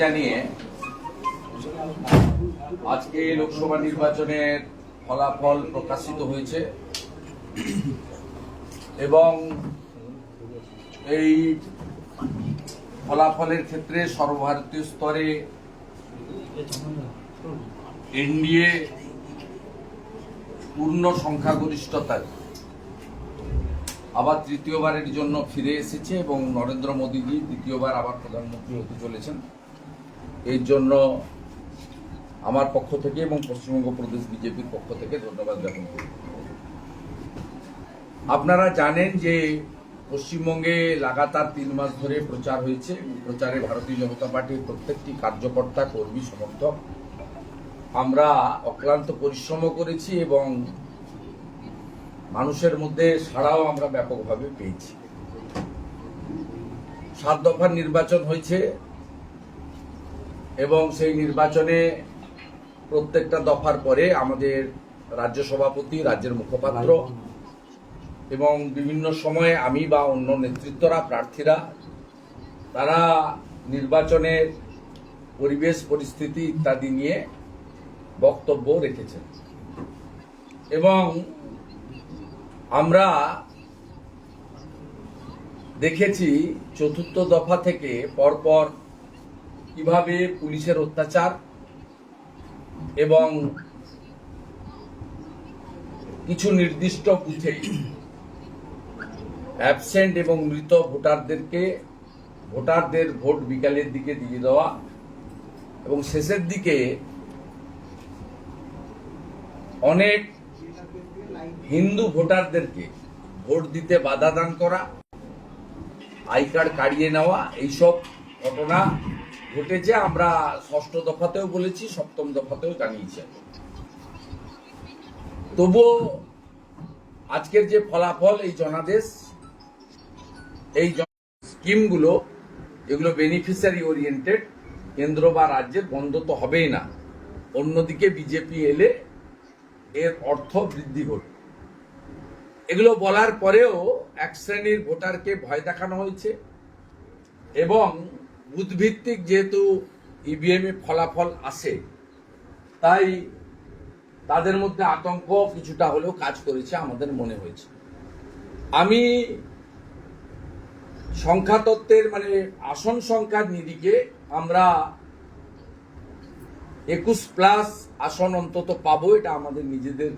জানিয়ে আজকে লোকসভা নির্বাচনের ফলাফল প্রকাশিত হয়েছে। এবং এই ফলাফলের ক্ষেত্রে সর্বভারতীয় স্তরে এনডিএ পূর্ণ সংখ্যাগরিষ্ঠতায় আবার তৃতীয়বারের জন্য ফিরে এসেছে এবং নরেন্দ্র মোদীজি দ্বিতীয়বার আবার প্রধানমন্ত্রী হতে চলেছেন। এর জন্য আমার পক্ষ থেকে এবং পশ্চিমবঙ্গ প্রদেশ বিজেপির পক্ষ থেকে ধন্যবাদ জ্ঞাপন করি। আপনারা জানেন যে পশ্চিমবঙ্গে লাগাতার তিন মাস ধরে প্রচার হয়েছে। প্রচারে ভারতীয় জনতা পার্টির প্রত্যেকটি কার্যকর্তা, কর্মী, সমর্থক। আমরা অক্লান্ত পরিশ্রম করেছি এবং মানুষের মধ্যে সাড়াও আমরা ব্যাপকভাবে পেয়েছি। সাত দফার নির্বাচন হয়েছে। এবং সেই নির্বাচনে প্রত্যেকটা দফার পরে আমাদের রাজ্য সভাপতি, রাজ্যের মুখপাত্র এবং বিভিন্ন সময়ে আমি বা অন্য নেতৃত্বরা, প্রার্থীরা, তারা নির্বাচনের পরিবেশ, পরিস্থিতি ইত্যাদি নিয়ে বক্তব্য রেখেছেন। এবং আমরা দেখেছি চতুর্থ দফা থেকে পরপর কীভাবে পুলিশের অত্যাচার এবং কিছু নির্দিষ্ট বুথে অ্যাবসেন্ট এবং মৃত ভোটারদেরকে ভোটারদের ভোট বিকালের দিকে দিয়ে দেওয়া এবং শেষের দিকে অনেক হিন্দু ভোটারদেরকে ভোট দিতে বাধা দান করা, আই কার্ড কাড়িয়ে নেওয়া, এইসব ঘটনা ঘটেছে, আমরা ষষ্ঠ দফাতেও বলেছি, সপ্তম দফাতেও জানিয়েছি। তবুও আজকের যে ফলাফল, এই জনাদেশ, এই স্কিমগুলো, এগুলো বেনিফিশিয়ারি ওরিয়েন্টেড কেন্দ্র বা রাজ্যের বন্ধ তো হবেই না। অন্যদিকে বিজেপি এলে এর অর্থ বৃদ্ধি ঘটবে এগুলো বলার পরেও এক শ্রেণির ভোটারকে ভয় দেখানো হয়েছে এবং বুথভিত্তিক যেহেতু ইভিএম এ ফলাফল আসে তাই তাদের মধ্যে আতঙ্ক কিছুটা হলেও কাজ করেছে আমাদের মনে হয়েছে। আমি সংখ্যাতত্ত্বের মানে আসন সংখ্যার নিরিখে আমরা একুশ প্লাস আসন অন্তত পাবো, এটা আমাদের নিজেদের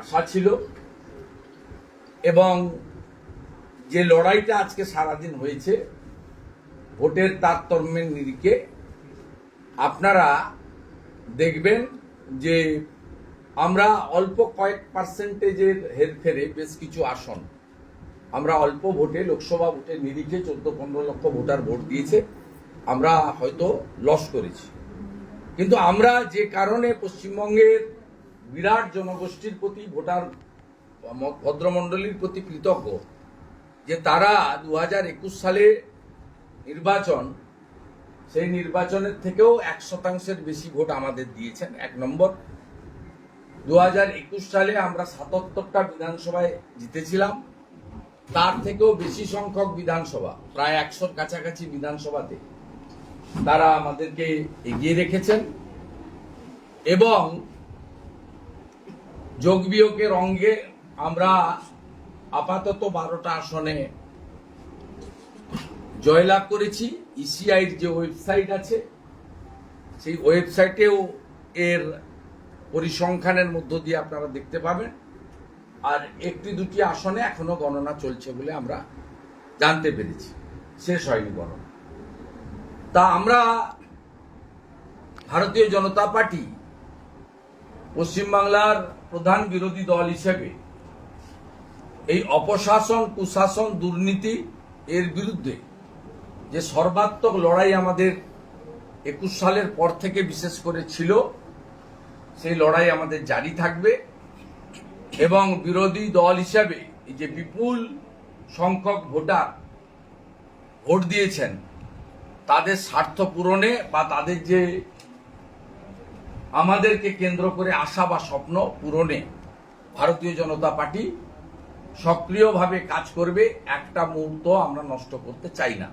আশা ছিল। এবং যে লড়াইটা আজকে সারাদিন হয়েছে ভোটের তারতম্যের নিরিখে আপনারা দেখবেন যে আমরা অল্প কয়েক পার্সেন্টেজের হেরফেরে বেশ কিছু আসন। আমরা অল্প ভোটে, লোকসভা ভোটের নিরিখে চোদ্দ, পনেরো লক্ষ ভোটার ভোট দিয়েছে। আমরা হয়তো লস করেছি। কিন্তু আমরা যে কারণে পশ্চিমবঙ্গের বিরাট জনগোষ্ঠীর প্রতি, ভোটার ভদ্রমণ্ডলীর প্রতি কৃতজ্ঞ, যে তারা দু হাজার একুশ সালে নির্বাচন, সেই নির্বাচনের থেকেও এক শতাংশের বেশি ভোট আমাদের দিয়েছেন, এক নম্বর। দু হাজার একুশ সালে আমরা সাতাত্তরটা বিধানসভায় জিতেছিলাম। তার থেকেও বেশি সংখ্যক বিধানসভা, প্রায় একশোর কাছাকাছি বিধানসভাতে তারা আমাদেরকে এগিয়ে রেখেছেন এবং যোগ বিয়োগের অঙ্গে আমরা আপাতত বারোটা আসনে জয়লাভ করেছি। ইসিআইর যে ওয়েবসাইট আছে, সেই ওয়েবসাইটেও এর পরিসংখ্যানের মধ্য দিয়ে আপনারা দেখতে পাবেন। আর একটি দুটি আসনে এখনও গণনা চলছে বলে আমরা জানতে পেরেছি। শেষ হয়নি গণনা। তা আমরা ভারতীয় জনতা পার্টি পশ্চিমবাংলার প্রধান বিরোধী দল হিসেবে এই অপশাসন, কুশাসন, দুর্নীতি এর বিরুদ্ধে যে সর্বাত্মক লড়াই আমাদের একুশ সালের পর থেকে বিশেষ করে ছিল, সেই লড়াই আমাদের জারি থাকবে এবং বিরোধী দল হিসাবে যে বিপুল সংখ্যক ভোটার ভোট দিয়েছেন, তাদের স্বার্থ পূরণে বা তাদের যে আমাদেরকে কেন্দ্র করে আশা বা স্বপ্ন পূরণে ভারতীয় জনতা পার্টি সক্রিয়ভাবে কাজ করবে, একটা মুহূর্ত আমরা নষ্ট করতে চাই না।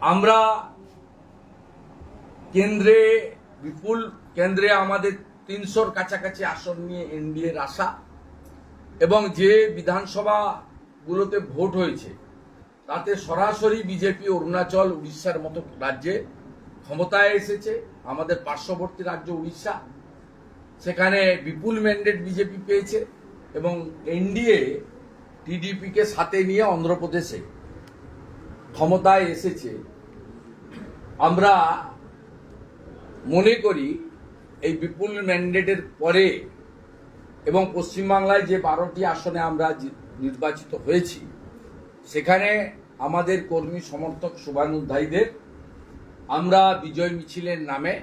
আমরা কেন্দ্রে বিপুল, কেন্দ্রে আমাদের তিনশোর কাছাকাছি আসন নিয়ে এনডিএর আশা এবং যে বিধানসভাগুলোতে ভোট হয়েছে, তাতে সরাসরি বিজেপি, অরুণাচল, উড়িষ্যার মতো রাজ্যে ক্ষমতায় এসেছে, আমাদের পার্শ্ববর্তী রাজ্য উড়িষ্যা। সেখানে বিপুল ম্যান্ডেট বিজেপি পেয়েছে এবং এনডিএ টিডিপিকে সাথে নিয়ে অন্ধ্রপ্রদেশে ক্ষমতায় এসেছে। আমরা মনে করি এই বিপুল ম্যান্ডেটের পরে এবং পশ্চিমবাংলায় যে বারোটি আসনে আমরা নির্বাচিত হয়েছি, সেখানে আমাদের কর্মী সমর্থক শুভানুধ্যায়ীদের আমরা বিজয় মিছিলের নামে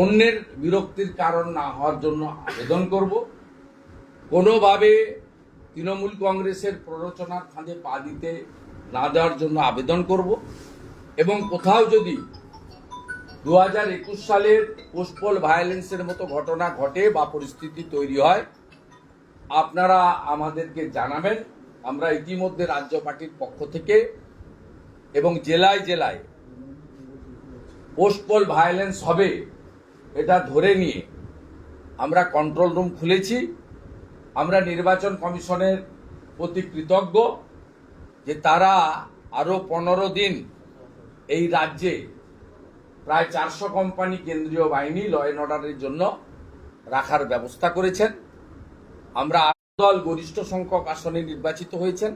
অন্যের বিরক্তির কারণ না হওয়ার জন্য আবেদন করব। কোনোভাবে তৃণমূল কংগ্রেসের প্ররোচনার ফাঁদে পা দিতে না দেওয়ার জন্য আবেদন করব এবং কোথাও যদি দু হাজার একুশ সালের পোস্টপল ভায়োলেন্সের মতো ঘটনা ঘটে বা পরিস্থিতি তৈরি হয়, আপনারা আমাদেরকে জানাবেন। আমরা ইতিমধ্যে রাজ্য পার্টির পক্ষ থেকে এবং জেলায় জেলায় পোস্টপল ভায়োলেন্স হবে এটা ধরে নিয়ে আমরা কন্ট্রোল রুম খুলেছি। আমরা নির্বাচন কমিশনের প্রতি কৃতজ্ঞ যে তারা আরও পনেরো দিন এই রাজ্যে প্রায় চারশো কোম্পানি কেন্দ্রীয় বাহিনী ল অ্যান্ড অর্ডারের জন্য রাখার ব্যবস্থা করেছেন। আমরা দল গরিষ্ঠ সংখ্যক আসনে নির্বাচিত হয়েছেন।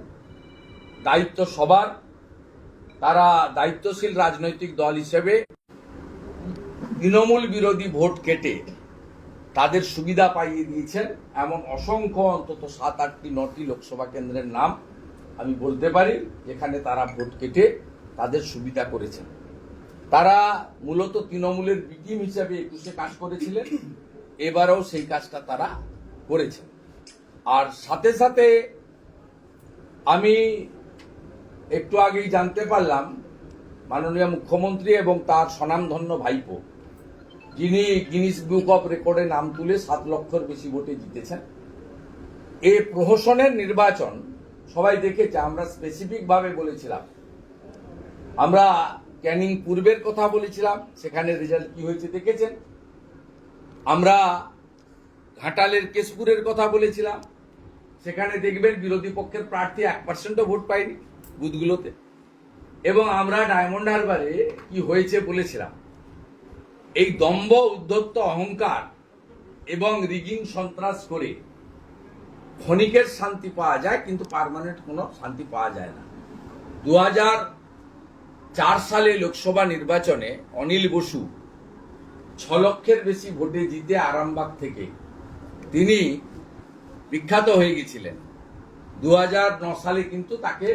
দায়িত্ব সবার। তারা দায়িত্বশীল রাজনৈতিক দল হিসেবে তৃণমূল বিরোধী ভোট কেটে তাদের সুবিধা পাইয়ে দিয়েছেন এমন অসংখ্য অন্তত সাত, আটটি, নটি লোকসভা কেন্দ্রের নাম আমি বলতে পারি, যেখানে তারা ভোট কেটে তাদের সুবিধা করেছেন। তারা মূলত তৃণমূলের বিটিম হিসাবে একুশে কাজ করেছিলেন, এবারেও সেই কাজটা তারা করেছেন। আর সাথে সাথে আমি একটু আগেই জানতে পারলাম, মাননীয় মুখ্যমন্ত্রী এবং তার স্বনামধন্য ভাইপো যিনি গিনিস বুক অফ রেকর্ডে নাম তুলে সাত লক্ষর বেশি ভোটে জিতেছেন। এ প্রহসনের নির্বাচন, সবাই দেখেছে, আমরা স্পেসিফিক ভাবে বলেছিলাম। আমরা ক্যানিং পূর্বের কথা বলেছিলাম, সেখানে রেজাল্ট কি হয়েছে দেখেছেন? আমরা ঘাটালের কেশপুরের কথা বলেছিলাম, সেখানে দেখবেন বিরোধী পক্ষের প্রার্থী এক পার্সেন্টও ভোট পায়নি বুথগুলোতে। এবং আমরা ডায়মন্ড হারবারে কি হয়েছে বলেছিলাম। এই দম্ভ উদ্ধত্ত অহংকার এবং রিগিং সন্ত্রাস করে ক্ষণিকের শান্তি পাওয়া যায়, কিন্তু পার্মানেন্ট কোনো শান্তি পাওয়া যায় না। দু চার সালে লোকসভা নির্বাচনে অনিল বসু ছ লক্ষের বেশি ভোটে জিতে আরামবাগ থেকে। তিনি বিখ্যাত হয়ে গেছিলেন। দু সালে কিন্তু তাকে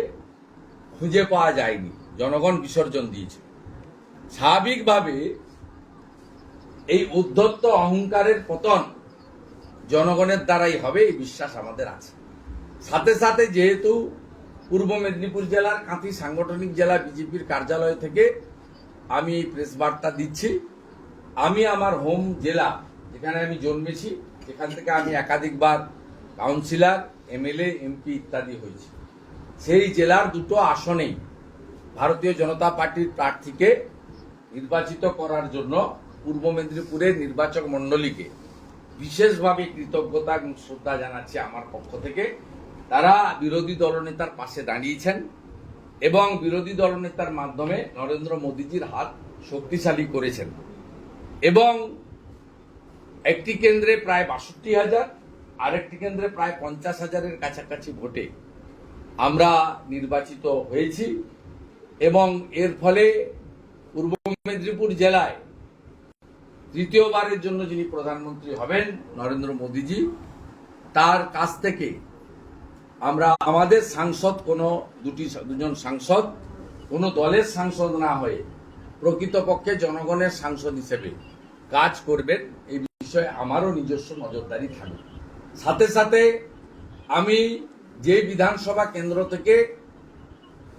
খুঁজে পাওয়া যায়নি। জনগণ বিসর্জন দিয়েছে স্বাভাবিকভাবে এই উদ্ধত্ত অহংকারের পতন জনগণের দ্বারাই হবে, এই বিশ্বাস আমাদের আছে। সাথে সাথে যেহেতু পূর্ব মেদিনীপুর জেলার কাঁথি সাংগঠনিক জেলা বিজেপির কার্যালয় থেকে আমি এই প্রেস বার্তা দিচ্ছি। আমি আমার হোম জেলা যেখানে আমি জন্মেছি, যেখান থেকে আমি একাধিকবার কাউন্সিলর এমএলএ এমপি ইত্যাদি হয়েছি। সেই জেলার দুটো আসনেই ভারতীয় জনতা পার্টির প্রার্থীকে নির্বাচিত করার জন্য পূর্ব মেদিনীপুরের নির্বাচক মণ্ডলীকে বিশেষভাবে কৃতজ্ঞতা এবং শ্রদ্ধা জানাচ্ছি আমার পক্ষ থেকে। তারা বিরোধী দলনেতার পাশে দাঁড়িয়েছেন এবং বিরোধী দলনেতার মাধ্যমে নরেন্দ্র মোদীজির হাত শক্তিশালী করেছেন। এবং একটি কেন্দ্রে প্রায় বাষট্টি হাজার, আরেকটি কেন্দ্রে প্রায় পঞ্চাশ হাজারের কাছাকাছি ভোটে আমরা নির্বাচিত হয়েছি এবং এর ফলে পূর্ব মেদিনীপুর জেলায় তৃতীয়বারের জন্য যিনি প্রধানমন্ত্রী হবেন নরেন্দ্র মোদীজি, তার কাছ থেকে আমরা আমাদের সাংসদ কোনো দুটি দুজন সাংসদ, কোনো দলের সাংসদ না হয়ে প্রকৃতপক্ষে জনগণের সাংসদ হিসেবে কাজ করবেন, এই বিষয়ে আমারও নিজস্ব নজরদারি থাকবে। সাথে সাথে আমি যে বিধানসভা কেন্দ্র থেকে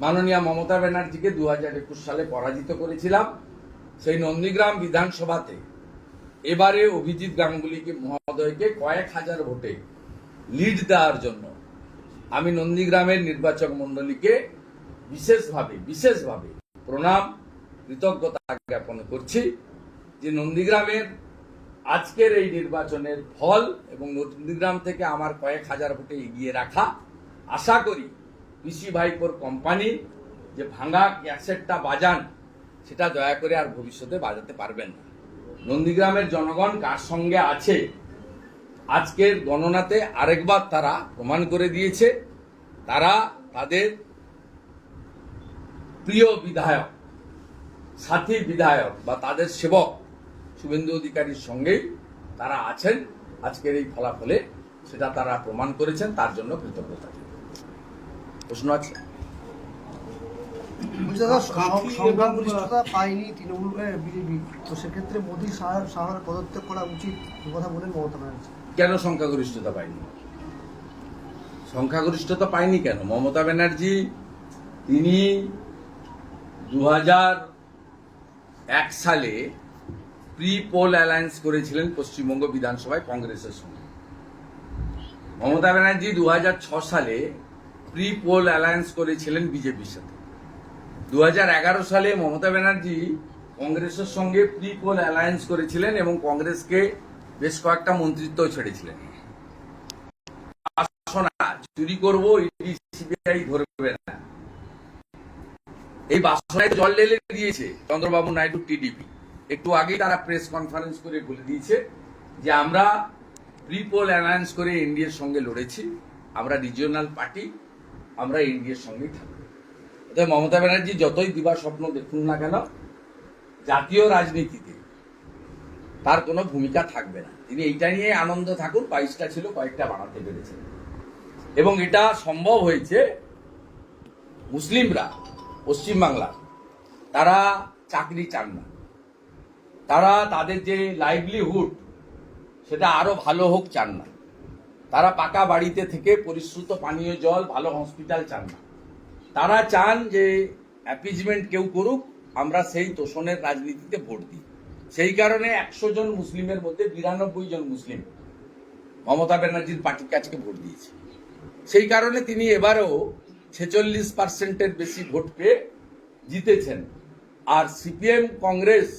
মাননীয় মমতা ব্যানার্জিকে দু হাজার একুশ সালে পরাজিত করেছিলাম, সেই নন্দীগ্রাম বিধানসভাতে এবারে অভিজিৎ গাঙ্গুলিকে, মহোদয়কে কয়েক হাজার ভোটে লিড দেওয়ার জন্য আমি নন্দীগ্রামের নির্বাচক মণ্ডলীকে বিশেষভাবে বিশেষভাবে প্রণাম, কৃতজ্ঞতা জ্ঞাপন করছি যে নন্দীগ্রামের আজকের এই নির্বাচনের ফল এবং নন্দীগ্রাম থেকে আমার কয়েক হাজার ভোটে এগিয়ে রাখা আশা করি পিসি ভাইপোর কোম্পানি যে ভাঙা ক্যাসেটটা বাজান, সেটা দয়া করে আর ভবিষ্যতে বাজাতে পারবেন না। নন্দীগ্রামের জনগণ কার সঙ্গে আছে? আজকের গণনাতে আরেকবার তারা প্রমাণ করে দিয়েছে, তারা তাদের প্রিয় বিধায়ক, সাথী বিধায়ক বা তাদের সেবক শুভেন্দু অধিকারীর সঙ্গেই তারা আছেন। আজকের এই ফলাফলে সেটা তারা প্রমাণ করেছেন, তার জন্য কৃতজ্ঞতা প্রশ্ন আছে বলছি দাদা কাঁথি এবং- সংখ্যাগরিষ্ঠতা পায়নি তৃণমূল বিজেপি। তো সেক্ষেত্রে মোদী শাহ- শাহর পদত্যাগ করা উচিত কথা বলেন মমতা ব্যানার্জি। কেন সংখ্যাগরিষ্ঠতা পায়নি? সংখ্যাগরিষ্ঠতা পায়নি কেন? মমতা ব্যানার্জি তিনি দু এক সালে প্রি পোল অ্যালায়েন্স করেছিলেন পশ্চিমবঙ্গ বিধানসভায় কংগ্রেসের সঙ্গে। মমতা ব্যানার্জি দু সালে প্রি পোল অ্যালায়েন্স করেছিলেন বিজেপির সাথে। দু হাজার এগারো সালে মমতা ব্যানার্জি কংগ্রেসের সঙ্গে প্রি পোল অ্যালায়েন্স করেছিলেন এবং কংগ্রেসকে বেশ কয়েকটা মন্ত্রিত্ব ছেড়েছিলেন। চুরি করব সিবিআই ধরবে না। এই বাসনায় জল ঢেলে দিয়েছে চন্দ্রবাবু নাইডু টিডিপি। একটু আগেই তারা প্রেস কনফারেন্স করে বলে দিয়েছে যে, আমরা প্রি পোল অ্যালায়েন্স করে এনডিএর সঙ্গে লড়েছি। আমরা রিজিওনাল পার্টি, আমরা এনডিএর সঙ্গেই থাকব। মমতা ব্যানার্জি যতই দিবা স্বপ্ন দেখুন না কেন, জাতীয় রাজনীতিতে তার কোনো ভূমিকা থাকবে না। তিনি এইটা নিয়ে আনন্দ থাকুন, বাইশটা ছিল, কয়েকটা বাড়াতে পেরেছেন। এবং এটা সম্ভব হয়েছে মুসলিমরা, পশ্চিমবাংলা, তারা চাকরি চান না। তারা তাদের যে লাইভলিহুড সেটা আরও ভালো হোক চান না। তারা পাকা বাড়িতে থেকে পরিশ্রুত পানীয় জল, ভালো হসপিটাল চান না। তারা চান যে অ্যাপিজমেন্ট কেউ করুক, আমরা সেই তোষণের রাজনীতিতে ভোট দিই। সেই কারণে একশো জন মুসলিমের মধ্যে বিরানব্বই জন মুসলিম মমতা ব্যানার্জির পার্টির আজকে ভোট দিয়েছে। সেই কারণে তিনি এবারেও ছেচল্লিশ পার্সেন্টের বেশি ভোট পেয়ে জিতেছেন। আর সিপিএম কংগ্রেস,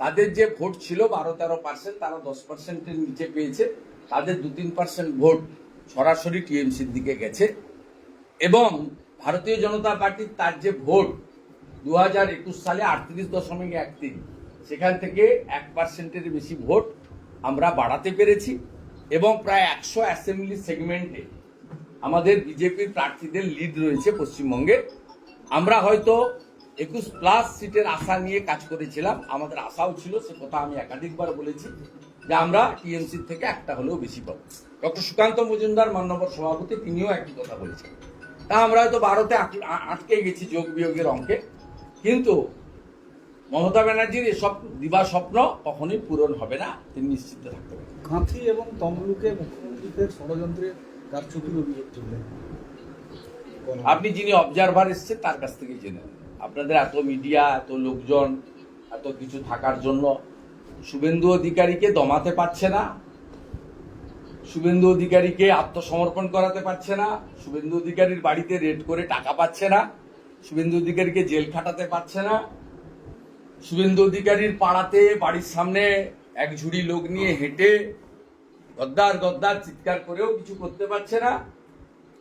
তাদের যে ভোট ছিল বারো তেরো পার্সেন্ট তারা দশ পার্সেন্টের নিচে পেয়েছে। তাদের দু তিন পার্সেন্ট ভোট সরাসরি টিএমসির দিকে গেছে। এবং ভারতীয় জনতা পার্টির তার যে ভোট দু হাজার একুশ সালে আটত্রিশ দশমিক এক তিন, সেখান থেকে এক পার্সেন্টের বেশি ভোট আমরা বাড়াতে পেরেছি এবং প্রায় একশো অ্যাসেম্বলি সেগমেন্টে আমাদের বিজেপির প্রার্থীদের লিড রয়েছে পশ্চিমবঙ্গে। আমরা হয়তো একুশ প্লাস সিটের আশা নিয়ে কাজ করেছিলাম, আমাদের আশাও ছিল, সে কথা আমি একাধিকবার বলেছি যে আমরা টিএমসি থেকে একটা হলেও বেশি পাবো। ডক্টর সুকান্ত মজুমদার মান্যবর সভাপতি, তিনিও একই কথা বলেছেন। তা আমরা হয়তো আ- আটকে গেছি যোগ বিয়োগের অঙ্কে। কিন্তু মমতা ব্যানার্জির এসব দিবা স্বপ্ন কখনোই পূরণ হবে না তিনি নিশ্চিত থাকতে পারেন কাঁথি এবং তমলুকে মুখ্যমন্ত্রীদের ষড়যন্ত্রে কারচুপির অভিযোগ তুললেন। আপনি যিনি অবজারভার এসছেন তার কাছ থেকে জেনে আপনাদের এত মিডিয়া এত লোকজন এত কিছু থাকার জন্য শুভেন্দু অধিকারীকে দমাতে পারছে না শুভেন্দু অধিকারীকে আত্মসমর্পণ করাতে পারছে না, শুভেন্দু অধিকারীর বাড়িতে রেড করে টাকা পাচ্ছে না, শুভেন্দু অধিকারীকে জেল খাটাতে পারছে না। শুভেন্দু অধিকারীর পাড়াতে, বাড়ির সামনে এক ঝুড়ি লোক নিয়ে হেঁটে গদ্দার গদ্দার চিৎকার করেও কিছু করতে পারছে না।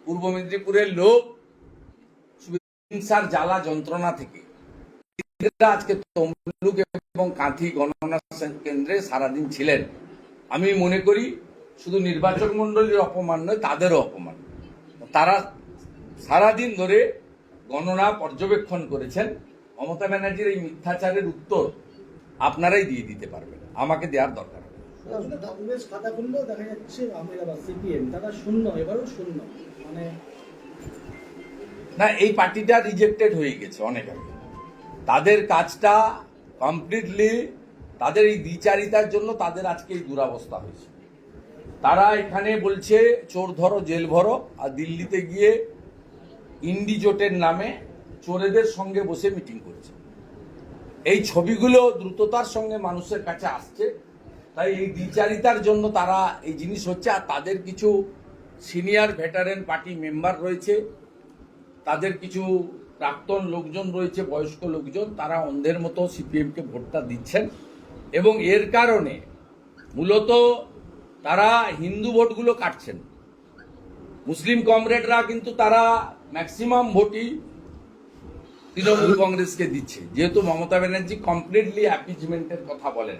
পূর্ব মেদিনীপুরের লোক হিংসার জ্বালা যন্ত্রণা থেকে। আজকে তমলুক এবং কাঁথি গণনা কেন্দ্রে সারাদিন ছিলেন। আমি মনে করি শুধু নির্বাচন মণ্ডলীর অপমান নয় তাদেরও অপমান। তারা সারাদিন ধরে গণনা পর্যবেক্ষণ করেছেন। মমতা ব্যানার্জির এই মিথ্যাচারের উত্তর আপনারাই দিয়ে দিতে পারবেন। আমাকে দেওয়ার দরকার না। কংগ্রেস খাতা খুললেও দেখা যাচ্ছে আমরা সিপিএম তারা শূন্য এবারও শূন্য। মানে না এই পার্টিটা রিজেক্টেড হয়ে গেছে অনেক আগে। তাদের কাজটা কমপ্লিটলি তাদের এই দ্বিচারিতার জন্য তাদের আজকে এই দুরাবস্থা হয়েছে। তারা এখানে বলছে, চোর ধরো, জেল ভরো। আর দিল্লিতে গিয়ে ইন্ডিজোটের নামে চোরেদের সঙ্গে বসে মিটিং করছে। এই ছবিগুলো দ্রুততার সঙ্গে মানুষের কাছে আসছে। তাই এই দ্বিচারিতার জন্য তারা এই জিনিস হচ্ছে, আর তাদের কিছু সিনিয়র ভেটারেন পার্টি মেম্বার রয়েছে, তাদের কিছু প্রাক্তন লোকজন রয়েছে, বয়স্ক লোকজন, তারা অন্ধের মতো সিপিএমকে ভোটটা দিচ্ছেন। এবং এর কারণে মূলত তারা হিন্দু ভোটগুলো কাটছেন। মুসলিম কমরেডরা কিন্তু তারা ম্যাক্সিমাম ভোটই তৃণমূল কংগ্রেসকে দিচ্ছে। যেহেতু মমতা ব্যানার্জি কমপ্লিটলি অ্যাপিজমেন্টের কথা বলেন।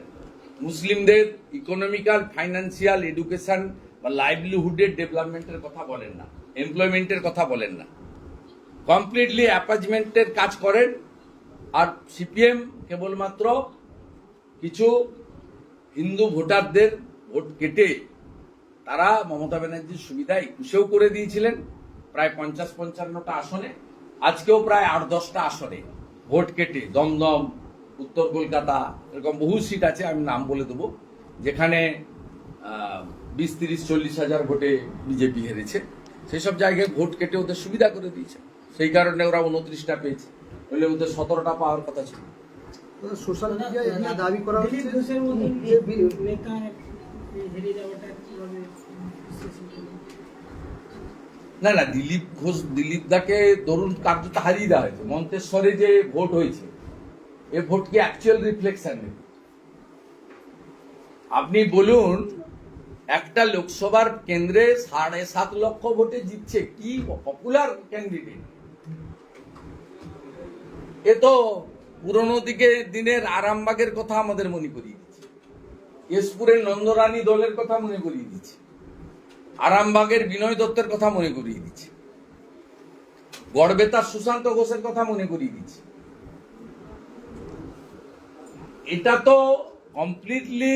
মুসলিমদের ইকোনমিক্যাল ফাইন্যান্সিয়াল এডুকেশন বা লাইভলিহুডের ডেভেলপমেন্টের কথা বলেন না। এমপ্লয়মেন্টের কথা বলেন না। কমপ্লিটলি অ্যাপাজমেন্টের কাজ করেন। আর সিপিএম কেবলমাত্র কিছু হিন্দু ভোটারদের ভোট কেটে তারা মমতা ব্যানার্জির সুবিধা একুশেও করে দিয়েছিলেন প্রায় পঞ্চাশ পঞ্চান্নটা আসনে। আজকেও প্রায় আট দশটা আসনে ভোট কেটে দমদম উত্তর কলকাতা এরকম বহু সিট আছে আমি নাম বলে দেবো যেখানে বিশ তিরিশ চল্লিশ হাজার ভোটে বিজেপি হেরেছে। সেই সব জায়গায় ভোট কেটে ওদের সুবিধা করে দিয়েছে। সেই কারণে ওরা উনত্রিশটা পেয়েছে। নইলে ওদের সতেরোটা পাওয়ার কথা ছিল। সোশ্যাল মিডিয়ায় দাবি করা হচ্ছে না না, দিলীপ ঘোষ, দিলীপ দাকে ধরুন কার্যত হারিয়ে দেওয়া হয়েছে। মন্তেশ্বরে যে ভোট হয়েছে, এ ভোট কি অ্যাকচুয়াল রিফ্লেকশন আপনি বলুন, একটা লোকসভার কেন্দ্রে সাড়ে সাত লক্ষ ভোটে জিতছে, কি পপুলার ক্যান্ডিডেট এ তো পুরনো দিকে দিনের আরামবাগের কথা আমাদের মনে করিয়ে কেশপুরের নন্দরানী দলের কথা মনে করিয়ে দিচ্ছে। আরামবাগের বিনয় দত্তের কথা মনে করিয়ে দিচ্ছে। গড়বেতার সুশান্ত ঘোষের কথা মনে করিয়ে দিচ্ছে। এটা তো কমপ্লিটলি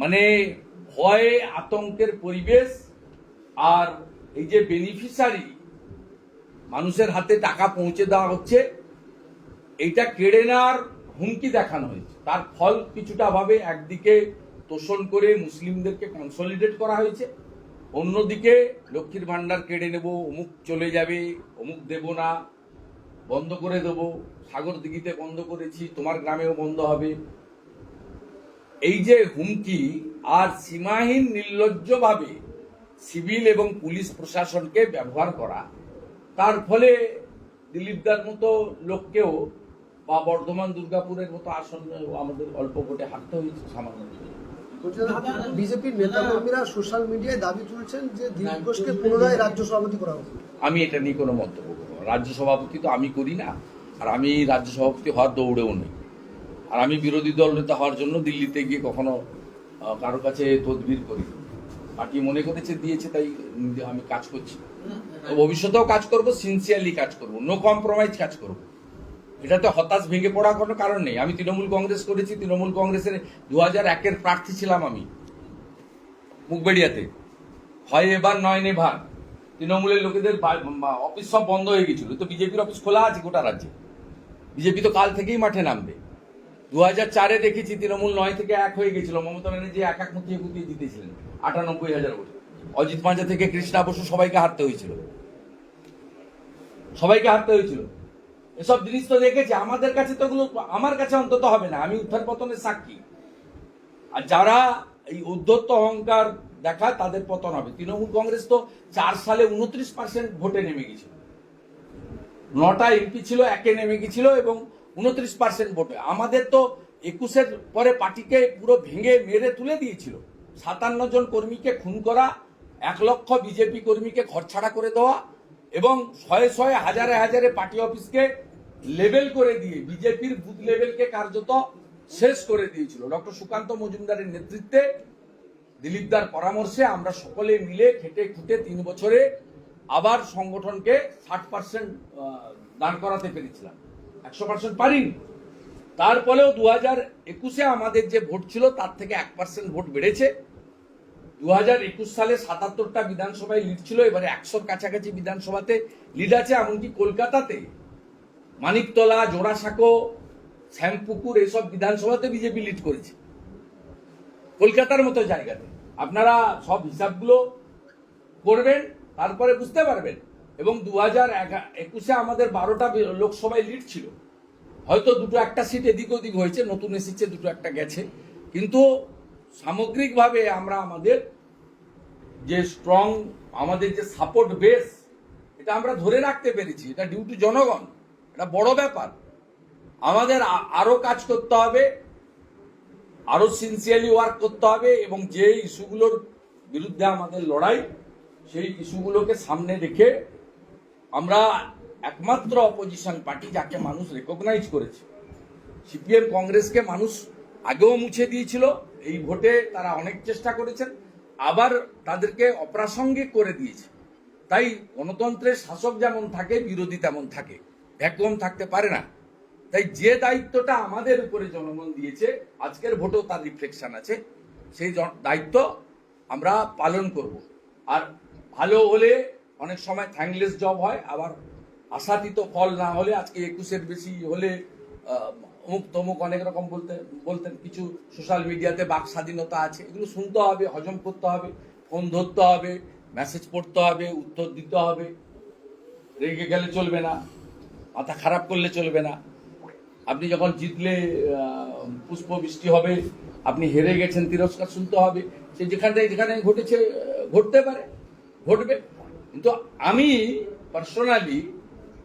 মানে ভয় আতঙ্কের পরিবেশ আর এই যে বেনিফিশিয়ারি মানুষের হাতে টাকা পৌঁছে দেওয়া হচ্ছে এইটা কেড়ে নেওয়ার হুমকি দেখানো হয়েছে। তার ফল কিছুটা ভাবে একদিকে তোষণ করে মুসলিমদেরকে কনসলিডেট করা হয়েছে, অন্যদিকে লক্ষ্মীর ভান্ডার কেড়ে নেব, অমুক চলে যাবে, অমুক দেব না, বন্ধ করে দেব, সাগর দিঘিতে বন্ধ করেছি, তোমার গ্রামেও বন্ধ হবে। এই যে হুমকি আর সীমাহীন নির্লজ্জভাবে সিভিল এবং পুলিশ প্রশাসনকে ব্যবহার করা, তার ফলে দিলীপদার মতো লোককেও বা বর্ধমান দুর্গাপুরের মতো আসন আমাদের অল্প ভোটে হারতে হয়েছে সামান্য বিজেপির নেতা কর্মীরা সোশ্যাল মিডিয়ায় দাবি তুলছেন যে দিলীপ ঘোষকে পুনরায় রাজ্য সভাপতি করা আমি এটা নিয়ে কোনো মন্তব্য করব রাজ্য সভাপতি তো আমি করি না আর আমি রাজ্য সভাপতি হওয়ার দৌড়েও নেই। আর আমি বিরোধী দল নেতা হওয়ার জন্য দিল্লিতে গিয়ে কখনো কারও কাছে তদবির করি। পার্টি মনে করেছে দিয়েছে তাই আমি কাজ করছি। ভবিষ্যতেও কাজ করব সিনসিয়ারলি কাজ করব নো কম্প্রোমাইজ কাজ করব। এটাতে হতাশ ভেঙে পড়ার কোনো কারণ নেই। আমি তৃণমূল কংগ্রেস করেছি, তৃণমূল কংগ্রেসের দু হাজার একের প্রার্থী ছিলাম আমি মুখবেড়িয়াতে। হয় এবার, নয় নেভার তৃণমূলের লোকেদের অফিস সব বন্ধ হয়ে গেছিল। তো বিজেপির অফিস খোলা আছে গোটা রাজ্যে। বিজেপি তো কাল থেকেই মাঠে নামবে। দু হাজার চারে দেখেছি তৃণমূল নয় থেকে এক হয়ে গেছিল। মমতা ব্যানার্জি এক এক মুখিয়ে গুটিয়ে জিতেছিলেন আটানব্বই হাজার ভোটে। অজিত পাঞ্জা থেকে কৃষ্ণা বসু সবাইকে হারতে হয়েছিল। সবাইকে হারতে হয়েছিল। এসব জিনিস তো দেখেছি। আমাদের কাছে তো এগুলো, আমার কাছে অন্তত হবে না। আমি উত্থান পতনের সাক্ষী। আর যারা এই উদ্ধত্ত অহংকার দেখা তাদের পতন হবে। তৃণমূল কংগ্রেস তো চার সালে উনত্রিশ পার্সেন্ট ভোটে নেমে গেছিল। নটা এমপি ছিল, একে নেমে গেছিল এবং উনত্রিশ পার্সেন্ট ভোটে। আমাদের তো একুশের পরে পার্টিকে পুরো ভেঙে মেরে তুলে দিয়েছিল। সাতান্ন জন কর্মীকে খুন করা, এক লক্ষ বিজেপি কর্মীকে ঘরছাড়া করে দেওয়া এবং শয়ে শয়ে হাজারে হাজারে পার্টি অফিসকে লেভেল করে দিয়ে, বিজেপির বুথ লেভেলকে কার্যত শেষ করে দিয়েছিল। ডক্টর সুকান্ত মজুমদারের নেতৃত্বে দিলীপদার পরামর্শে আমরা সকলে মিলে খেটে খুঁটে তিন বছরে আবার সংগঠনকে ষাট পার্সেন্ট দান করাতে পেরেছিলাম। একশো পার্সেন্ট পারিনি। তারপরেও দু হাজার একুশে আমাদের যে ভোট ছিল, তার থেকে এক পার্সেন্ট ভোট বেড়েছে। দু হাজার একুশ সালে সাতাত্তরটা বিধানসভায় লিড ছিল, এবারে একশোর কাছাকাছি বিধানসভাতে লিড আছে, এমনকি কলকাতাতে। মানিকতলা, জোড়াসাঁকো, শ্যামপুকুর, এসব বিধানসভাতে বিজেপি লিড করেছে। কলকাতার মতো জায়গাতে। আপনারা সব হিসাবগুলো করবেন, তারপরে বুঝতে পারবেন। এবং দু হাজার একুশে আমাদের বারোটা লোকসভায় লিড ছিল। হয়তো দুটো একটা সিট এদিক ওদিক হয়েছে, নতুন এসেছে, দুটো একটা গেছে। কিন্তু সামগ্রিকভাবে আমরা আমাদের যে স্ট্রং আমাদের যে সাপোর্ট বেস এটা আমরা ধরে রাখতে পেরেছি। এটা ডিউ টু জনগণ। এটা বড় ব্যাপার। আমাদের আ- আরও কাজ করতে হবে, আরও সিনসিয়ারলি ওয়ার্ক করতে হবে এবং যে ইস্যুগুলোর বিরুদ্ধে আমাদের লড়াই, সেই ইস্যুগুলোকে সামনে রেখে আমরা একমাত্র অপোজিশন পার্টি যাকে মানুষ রেকগনাইজ করেছে। সিপিএম কংগ্রেসকে মানুষ আগেও মুছে দিয়েছিল। এই ভোটে তারা অনেক চেষ্টা করেছেন, আবার তাদেরকে অপ্রাসঙ্গিক করে দিয়েছে। তাই গণতন্ত্রের শাসক যেমন থাকে, বিরোধী তেমন থাকে ভ্যাকুয়াম থাকতে পারে না। তাই যে দায়িত্বটা আমাদের উপরে জনগণ দিয়েছে, আজকের ভোটেও তার রিফ্লেকশন আছে। সেই দায়িত্ব আমরা পালন করব। আর ভালো হলে অনেক সময় থ্যাঙ্কলেস জব হয়, আবার আশাতীত ফল না হলে আজকে একুশের বেশি হলে অমুক তমুক অনেক রকম বলতে বলতেন কিছু সোশ্যাল মিডিয়াতে বাক স্বাধীনতা আছে এগুলো শুনতে হবে হজম করতে হবে ফোন ধরতে হবে মেসেজ পড়তে হবে উত্তর দিতে হবে। রেগে গেলে চলবে না মাথা খারাপ করলে চলবে না। আপনি যখন জিতলে আহ, পুষ্প বৃষ্টি হবে আপনি হেরে গেছেন তিরস্কার শুনতে হবে। সে যেখানে যেখানে ঘটেছে ঘটতে পারে ঘটবে। কিন্তু আমি পার্সোনালি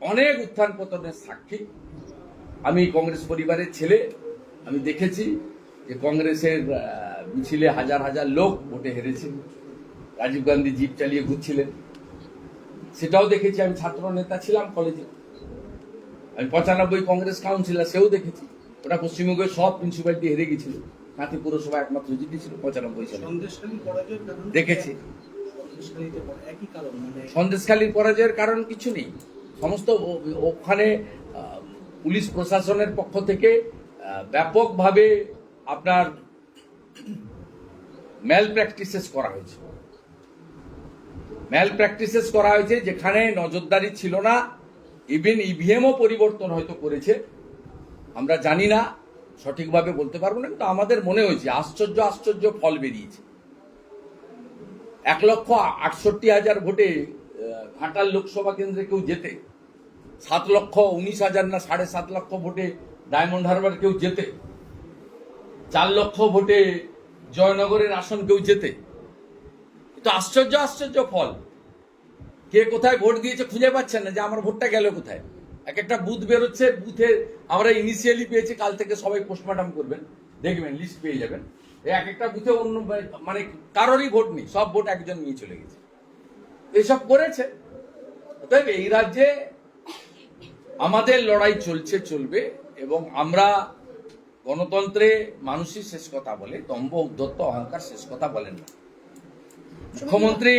অনেক উত্থান পতনের সাক্ষী। আমি কংগ্রেস পরিবারের ছেলে আমি দেখেছি যে কংগ্রেসের মিছিলে হাজার হাজার লোক ভোটে হেরেছে। রাজীব গান্ধী জিপ চালিয়ে ঘুরছিলেন। সেটাও দেখেছি আমি ছাত্র নেতা ছিলাম কলেজে আমি পঁচানব্বই কংগ্রেস কাউন্সিলর সেও দেখেছি। ওটা পশ্চিমবঙ্গের সব প্রিন্সিপালিটি হেরে গেছিল। নাতি পুরসভা একমাত্র জিতেছিল পঁচানব্বই সালে। দেখেছি। মানে সন্দেশখালীর পরাজয়ের কারণ কিছু নেই। সমস্ত ওখানে পুলিশ প্রশাসনের পক্ষ থেকে ব্যাপকভাবে আপনার ম্যাল প্র্যাকটিসেস করা হয়েছে। ম্যাল প্র্যাকটিসেস করা হয়েছে যেখানে নজরদারি ছিল না ইভেন ইভিএমও পরিবর্তন হয়তো করেছে। আমরা জানি না, সঠিকভাবে বলতে পারব না, কিন্তু আমাদের মনে হয়েছে, আশ্চর্য আশ্চর্য ফল বেরিয়েছে। এক লক্ষ আটষট্টি হাজার ভোটে ঘাটাল লোকসভা কেন্দ্রে কেউ যেতে সাত লক্ষ উনিশ হাজার না সাড়ে সাত লক্ষ ভোটে ডায়মন্ড হারবার কেউ যেতে চার লক্ষ ভোটে জয়নগরের আসন কেউ যেতে তো আশ্চর্য আশ্চর্য ফল। কে কোথায় ভোট দিয়েছে খুঁজে পাচ্ছেন না যে আমার ভোটটা গেল কোথায়? এক একটা বুথ বেরোচ্ছে, বুথে আমরা ইনিশিয়ালি পেয়েছি, কাল থেকে সবাই পোস্টমর্টম করবেন। দেখবেন লিস্ট পেয়ে যাবেন। এক একটা বুথে অন্য মানে কারোরই ভোট নেই, সব ভোট একজন নিয়ে চলে গেছে। এসব করেছে। অতএব এই রাজ্যে আমাদের লড়াই চলছে, চলবে এবং আমরা গণতন্ত্রে মানুষই শেষ কথা বলে, দম্ভ, উদ্ধত্ত, অহংকার শেষ কথা বলেন না। মুখ্যমন্ত্রী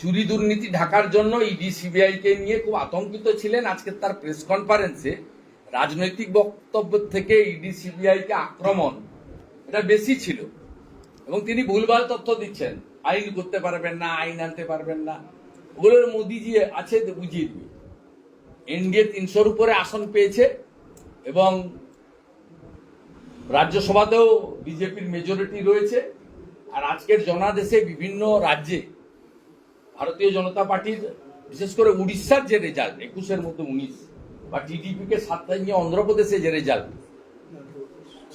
চুরি দুর্নীতি ঢাকার জন্য ইডি সিবিআই কে নিয়ে খুব আতঙ্কিত ছিলেন। আজকে তার প্রেস কনফারেন্সে রাজনৈতিক বক্তব্য থেকে ইডি সিবিআই কে আক্রমণ, এটা বেশি ছিল এবং তিনি ভুলভাল তথ্য দিচ্ছেন। আইন করতে পারবেন না, আইন আনতে পারবেন না। ওগুলোর মোদিজি আছে, বুঝিয়ে দিবে। এনডিএ তিনশোর উপরে আসন পেয়েছে এবং রাজ্যসভাতেও বিজেপির মেজরিটি রয়েছে। আর আজকের জনাদেশে বিভিন্ন রাজ্যে ভারতীয় জনতা পার্টির, বিশেষ করে উড়িষ্যার যে রেজাল্ট একুশের মধ্যে উনিশ, বা টিডিপি কে সাতটায় নিয়ে অন্ধ্রপ্রদেশে যে রেজাল্ট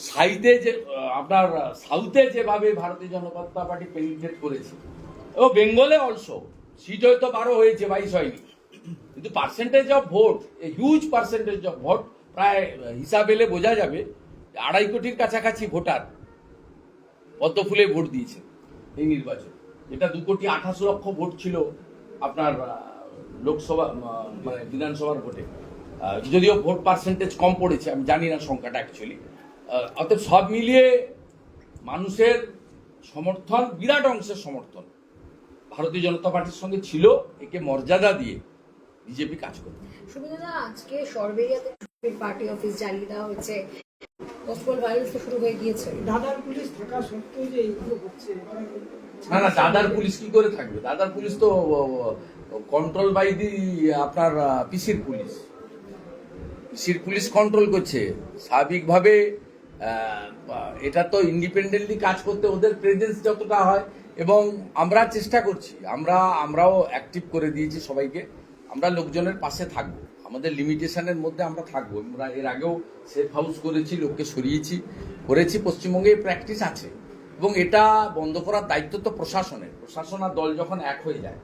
সাইতে যে আপনার সাউথে যেভাবে ভারতীয় জনতা পার্টি পেনিট্রেট করেছে, ও বেঙ্গলে অলসো সিট হয়তো বারো হয়েছে, বাইশ হয়নি। কিন্তু percentage of vote huge percentage of vote প্রায় হিসাব এলে বোঝা যাবে আড়াই কোটির কাছাকাছি ভোটার পদ্ম ফুলে ভোট দিয়েছে এই নির্বাচন। এটা দু কোটি আঠাশ লক্ষ ভোট ছিল আপনার লোকসভা মানে বিধানসভার ভোটে। যদিও ভোট পার্সেন্টেজ কম পড়েছে, আমি জানি না সংখ্যাটা অ্যাকচুয়ালি অতএব সব মিলিয়ে মানুষের সমর্থন, বিরাট অংশের সমর্থন। ভারতীয় জনতা পার্টির সঙ্গে ছিল, একে মর্যাদা দিয়ে বিজেপি কাজ করবে। সুবিধা আজকে সরবেরিয়াতে পার্টি অফিস জ্বালিয়ে দেওয়া হয়েছে। পসিবল ভায়োলেন্স তো শুরু হয়ে গিয়েছে। দাদার পুলিশ থাকা সত্ত্বেও যে এইগুলো হচ্ছে না না দাদার পুলিশ কি করে থাকবে? দাদার পুলিশ তো কন্ট্রোল বাই দি আপনার পিসির পুলিশ। পিসির পুলিশ কন্ট্রোল করছে। স্বাভাবিকভাবে আহ, এটা তো ইন্ডিপেন্ডেন্টলি কাজ করতে ওদের প্রেজেন্স যতটা হয় এবং আমরা চেষ্টা করছি। আমরা আমরাও অ্যাক্টিভ করে দিয়েছি সবাইকে। আমরা লোকজনের পাশে থাকব। আমাদের লিমিটেশনের মধ্যে আমরা থাকব। আমরা এর আগেও সেফ হাউস করেছি, লোককে সরিয়েছি, করেছি। পশ্চিমবঙ্গে প্র্যাকটিস আছে। এবং এটা বন্ধ করার দায়িত্ব তো প্রশাসনের। প্রশাসন আর দল যখন এক হয়ে যায়,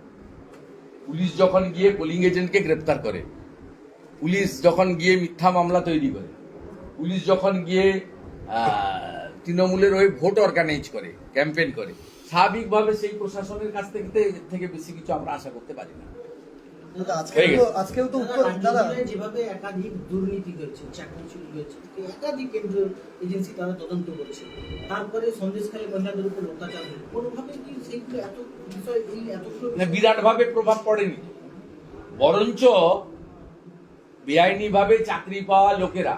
পুলিশ যখন গিয়ে পোলিং এজেন্টকে গ্রেপ্তার করে, পুলিশ যখন গিয়ে মিথ্যা মামলা তৈরি করে, পুলিশ যখন গিয়ে তৃণমূলের ওই ভোট অর্গানাইজ করে ক্যাম্পেইন করে, স্বাভাবিকভাবে সেই প্রশাসনের কাছ থেকে থেকে বেশি কিছু আমরা আশা করতে পারি না। আজকেও তো আজকেও তো উত্তর দাদা। যেভাবে একাধিক দুর্নীতি হয়েছে চাকরি চুরি হয়েছে একাধিক কেন্দ্রীয় এজেন্সি তারা তদন্ত করেছে। তারপরে সন্দেশখালী মহিলাদের উপর অত্যাচার হলো। কোনোভাবে কি সেইগুলো এত বিষয় এই এতগুলো না বিরাটভাবে প্রভাব পড়েনি। বরঞ্চ বেআইনিভাবে চাকরি পাওয়া লোকেরা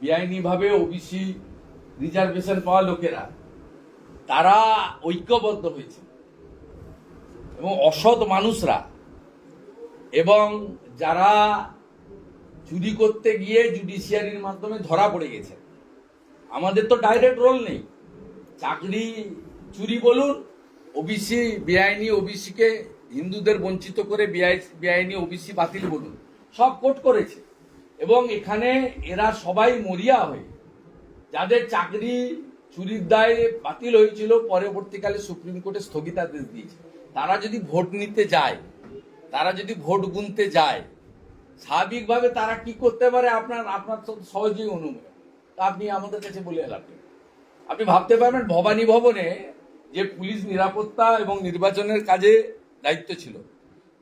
বেআইনিভাবে ওবিসি রিজার্ভেশন পাওয়া লোকেরা তারা ঐক্যবদ্ধ হয়েছে। এবং অসৎ মানুষরা এবং যারা চুরি করতে গিয়ে জুডিশিয়ারির মাধ্যমে ধরা পড়ে গেছে। আমাদের তো ডাইরেক্ট রোল নেই। চাকরি, চুরি বলুন ওবিসি বেআইনি ওবিসিকে হিন্দুদের বঞ্চিত করে বেআইনি ওবিসি বাতিল বলুন, সব কোর্ট করেছে। এবং এখানে এরা সবাই মরিয়া হয়ে, যাদের চাকরি চুরির দায়ে বাতিল হয়েছিল, পরবর্তীকালে সুপ্রিম কোর্টে স্থগিতাদেশ দিয়েছে। তারা যদি ভোট নিতে যায় তারা যদি ভোট গুনতে যায়, স্বাভাবিকভাবে তারা কি করতে পারে আপনার আপনার তো সহজেই অনুমেয় তা আপনি আমাদের কাছে বলে এলাম। আপনি ভাবতে পারবেন, ভবানী ভবনে যে পুলিশ নিরাপত্তা এবং নির্বাচনের কাজে দায়িত্ব ছিল,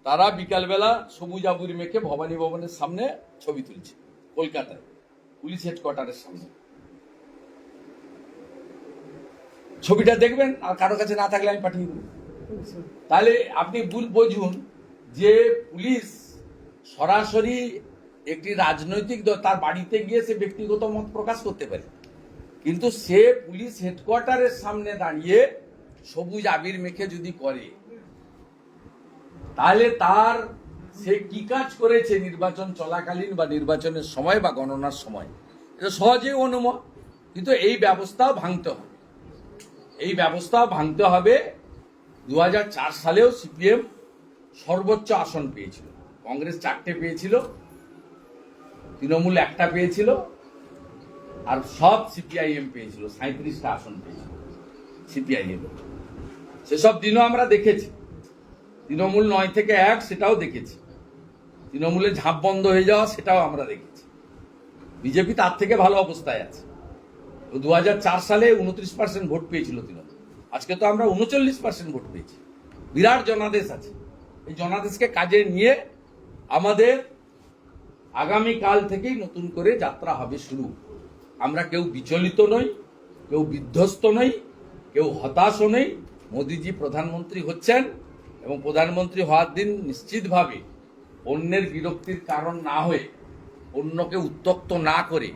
তারা বিকালবেলা সবুজ আবুরি মেখে ভবানী ভবনের সামনে ছবি তুলছে, কলকাতায়, পুলিশ হেডকোয়ার্টারের সামনে। ছবিটা দেখবেন, আর কারও কাছে না থাকলে আমি পাঠিয়ে দেবো। তাহলে আপনি বুঝুন যে পুলিশ সরাসরি একটি রাজনৈতিক দল, তার বাড়িতে গিয়ে সে ব্যক্তিগত মত প্রকাশ করতে পারে। কিন্তু সে পুলিশ হেডকোয়ার্টারের সামনে দাঁড়িয়ে সবুজ আবির মেখে যদি করে, তাহলে তার সে কি কাজ করেছে নির্বাচন চলাকালীন বা নির্বাচনের সময় বা গণনার সময়? এটা সহজেই অনুমত কিন্তু এই ব্যবস্থাও ভাঙতে হবে। এই ব্যবস্থাও ভাঙতে হবে। দু হাজার চার সালেও সিপিএম সর্বোচ্চ আসন পেয়েছিল। কংগ্রেস চারটে পেয়েছিল, তৃণমূল একটা পেয়েছিল, আর সব সিপিআইএম পেয়েছিল সাঁত্রিশটা আসন পেয়েছিল সিপিআইএম সেসব দিনও আমরা দেখেছি। তৃণমূল নয় থেকে এক সেটাও দেখেছি। তৃণমূলের ঝাঁপ বন্ধ হয়ে যাওয়া সেটাও আমরা দেখেছি। বিজেপি তার থেকে ভালো অবস্থায় আছে। দু হাজার চার সালে উনত্রিশ পার্সেন্ট ভোট পেয়েছিল তৃণমূল। আজকে তো আমরা উনচল্লিশ পার্সেন্ট ভোট পেয়েছি। বিরাট জনাদেশ আছে। এই জনাদেশকে কাজে নিয়ে আমাদের আগামী কাল থেকেই নতুন করে যাত্রা হবে শুরু। আমরা কেউ বিচলিত নই, কেউ বিধ্বস্ত নই, কেউ হতাশও নেই। মোদিজি প্রধানমন্ত্রী হচ্ছেন এবং প্রধানমন্ত্রী হওয়ার দিন নিশ্চিতভাবে অন্যের বিরক্তির কারণ না হয়ে, অন্যকে উত্তক্ত না করে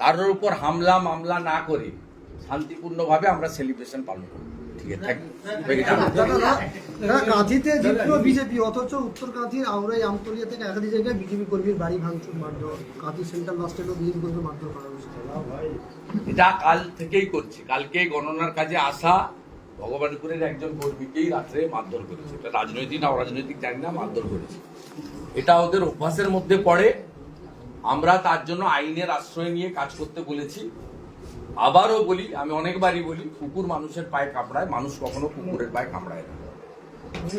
তার উপর হামলা মামলা না করে শান্তিপূর্ণভাবে আমরা সেলিব্রেশন পালন করব। ঠিক আছে। থ্যাংক ইউ দাদা দাদা কাঁথিতে জিতলো বিজেপি অথচ উত্তর কাঁথির আউরাই আমতলিয়া থেকে একাধিক জায়গায় বিজেপি কর্মীর বাড়ি ভাঙচুর মারধর। কাঁথি সেন্ট্রাল বাস স্ট্যান্ডও বিজেপি কর্মী মারধর করা হয়েছে। এটা কাল থেকেই করছে। কালকে গণনার কাজে আসা ভগবানপুরের একজন কর্মীকেই রাত্রে মারধর করেছে। এটা রাজনৈতিক না অরাজনৈতিক জানি না মারধর করেছে। এটা ওদের অভ্যাসের মধ্যে পড়ে। আমরা তার জন্য আইনের আশ্রয় নিয়ে কাজ করতে বলেছি। আবারও বলি, আমি অনেকবারই বলি, কুকুর মানুষের পায়ে কামড়ায়, মানুষ কখনো কুকুরের পায়ে কামড়ায় না।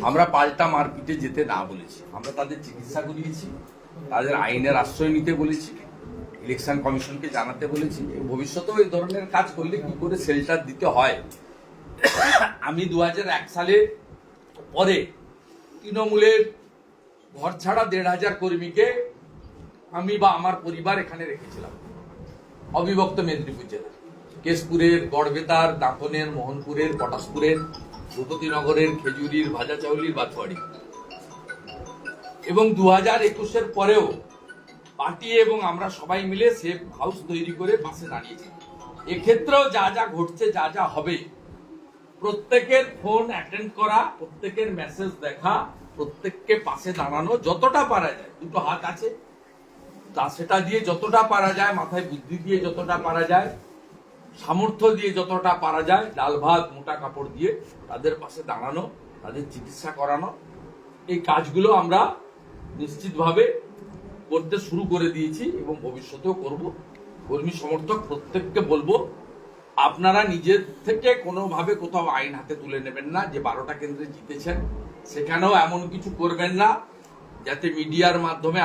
আমরা পাল্টা মারপিটে যেতে না বলেছি। আমরা তাদের চিকিৎসা করিয়েছি, তাদের আইনের আশ্রয় নিতে বলেছি ইলেকশন কমিশনকে জানাতে বলেছি। ভবিষ্যতেও এই ধরনের কাজ করলে কি করে শেল্টার দিতে হয়? আমি দু এক সালে পরে তৃণমূলের ঘর ছাড়া দেড় হাজার কর্মীকে আমি বা আমার পরিবার এখানে রেখেছিলাম, অবিভক্ত মেদিনীপুর জেলা কেশপুরের গড়বেতার দাপনের মোহনপুরের, পটাশপুরের ভূপতিনগরের খেজুরির ভাজা ভাজাচাউলির বাথুয়াড়ি এবং দু হাজার একুশের পরেও পার্টি এবং আমরা সবাই মিলে সেফ হাউস তৈরি করে পাশে দাঁড়িয়েছি এক্ষেত্রেও যা যা ঘটছে, যা যা হবে, প্রত্যেকের ফোন অ্যাটেন্ড করা, প্রত্যেকের মেসেজ দেখা, প্রত্যেককে পাশে দাঁড়ানো, যতটা পারা যায়, দুটো হাত আছে। তা সেটা দিয়ে যতটা পারা যায়, মাথায় বুদ্ধি দিয়ে যতটা পারা যায় সামর্থ্য দিয়ে যতটা পারা যায়, ডাল ভাত, মোটা কাপড় দিয়ে তাদের পাশে দাঁড়ানো, তাদের চিকিৎসা করানো, এই কাজগুলো আমরা নিশ্চিতভাবে করতে শুরু করে দিয়েছি এবং ভবিষ্যতেও করব। কর্মী সমর্থক প্রত্যেককে বলব, আপনারা নিজের থেকে কোনোভাবে কোথাও আইন হাতে তুলে নেবেন না যে বারোটা কেন্দ্রে জিতেছেন। সেখানেও এমন কিছু করবেন না, যাতে মিডিয়ার মাধ্যমে